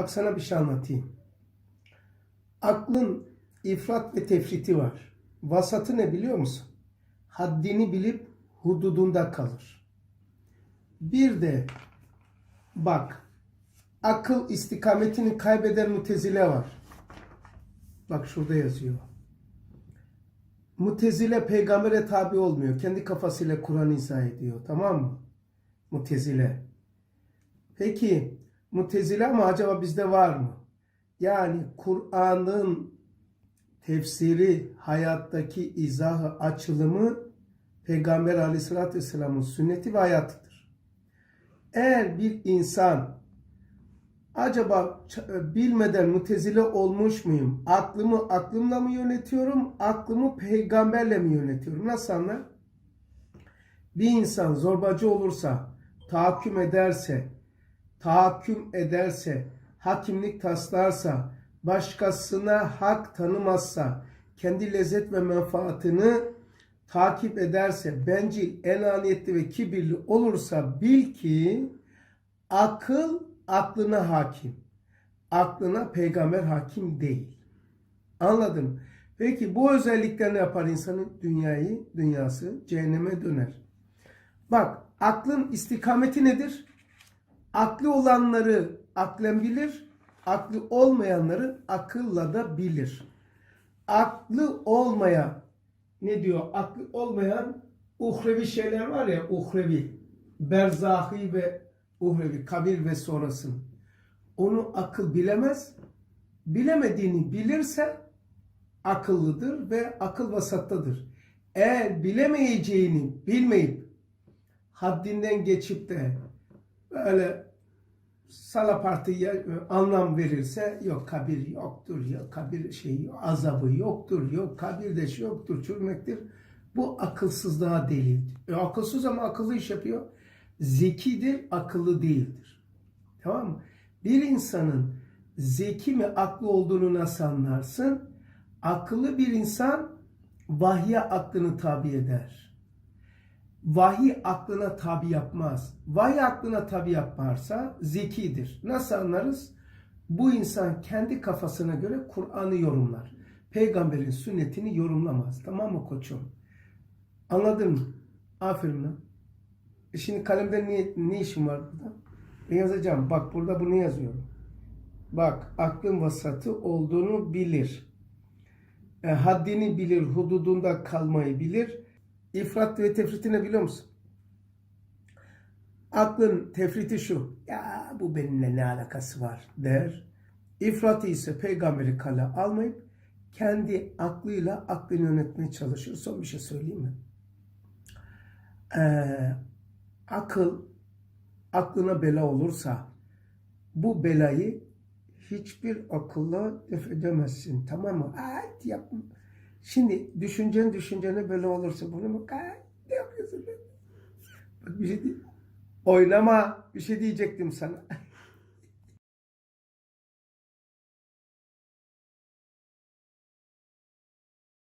Bak sana bir şey anlatayım. Aklın ifrat ve tefriti var. Vasatı ne biliyor musun? Haddini bilip hududunda kalır. Bir de bak akıl istikametini kaybeden mutezile var. Bak şurada yazıyor. Mutezile peygambere tabi olmuyor. Kendi kafasıyla Kur'an izah ediyor. Tamam mı? Mutezile. Peki mutezile ama acaba bizde var mı? Yani Kur'an'ın tefsiri, hayattaki izahı, açılımı Peygamber aleyhissalatü vesselamın sünneti ve hayatıdır. Eğer bir insan acaba ç- bilmeden mutezile olmuş muyum? Aklımı aklımla mı yönetiyorum? Aklımı peygamberle mi yönetiyorum? Nasıl anlar? Bir insan zorbacı olursa, tahakküm ederse, tahakküm ederse, hakimlik taslarsa, başkasına hak tanımazsa, kendi lezzet ve menfaatini takip ederse, bencil, enaniyetli ve kibirli olursa bil ki akıl aklına hakim. Aklına peygamber hakim değil. Anladın mı? Peki bu özellikler ne yapar insanın? Dünyayı, dünyası cehenneme döner. Bak aklın istikameti nedir? Aklı olanları aklen bilir, aklı olmayanları akılla da bilir. Aklı olmayan ne diyor? Aklı olmayan uhrevi şeyler var ya uhrevi, berzahi ve uhrevi, kabir ve sonrasını. Onu akıl bilemez. Bilemediğini bilirse akıllıdır ve akıl vasattadır. Eğer bilemeyeceğini bilmeyip haddinden geçip de böyle salapartıya e, anlam verirse yok kabir yoktur, yok kabir şeyi azabı yoktur, yok kabirde şey yoktur, çürümektir. Bu akılsızlığa delildir. E, akılsız ama akıllı iş yapıyor. Zekidir, akıllı değildir. Tamam mı? Bir insanın zeki mi aklı olduğunu nasıl anlarsın? Akıllı bir insan vahye aklını tabi eder. Vahiy aklına tabi yapmaz. Vahiy aklına tabi yaparsa zekidir. Nasıl anlarız? Bu insan kendi kafasına göre Kur'an'ı yorumlar. Peygamberin sünnetini yorumlamaz. Tamam mı koçum? Anladın mı? Aferin lan. E Şimdi kalemde ne, ne işim var burada? Ben yazacağım. Bak burada bunu yazıyorum. Bak aklın vasatı olduğunu bilir. E, haddini bilir, hududunda kalmayı bilir. İfrat ve tefriti ne biliyor musun? Aklın tefriti şu. Ya bu benimle ne alakası var der. İfratı ise peygamberi kale almayıp kendi aklıyla aklını yönetmeye çalışır. Son bir şey söyleyeyim mi? Ee, akıl aklına bela olursa bu belayı hiçbir akılla def edemezsin. Tamam mı? Ay yapma. Şimdi düşüncen düşüncene böyle olursa bunu mu? Ne yapıyorsun? Bak bir şey değil. Oynama. Bir şey diyecektim sana.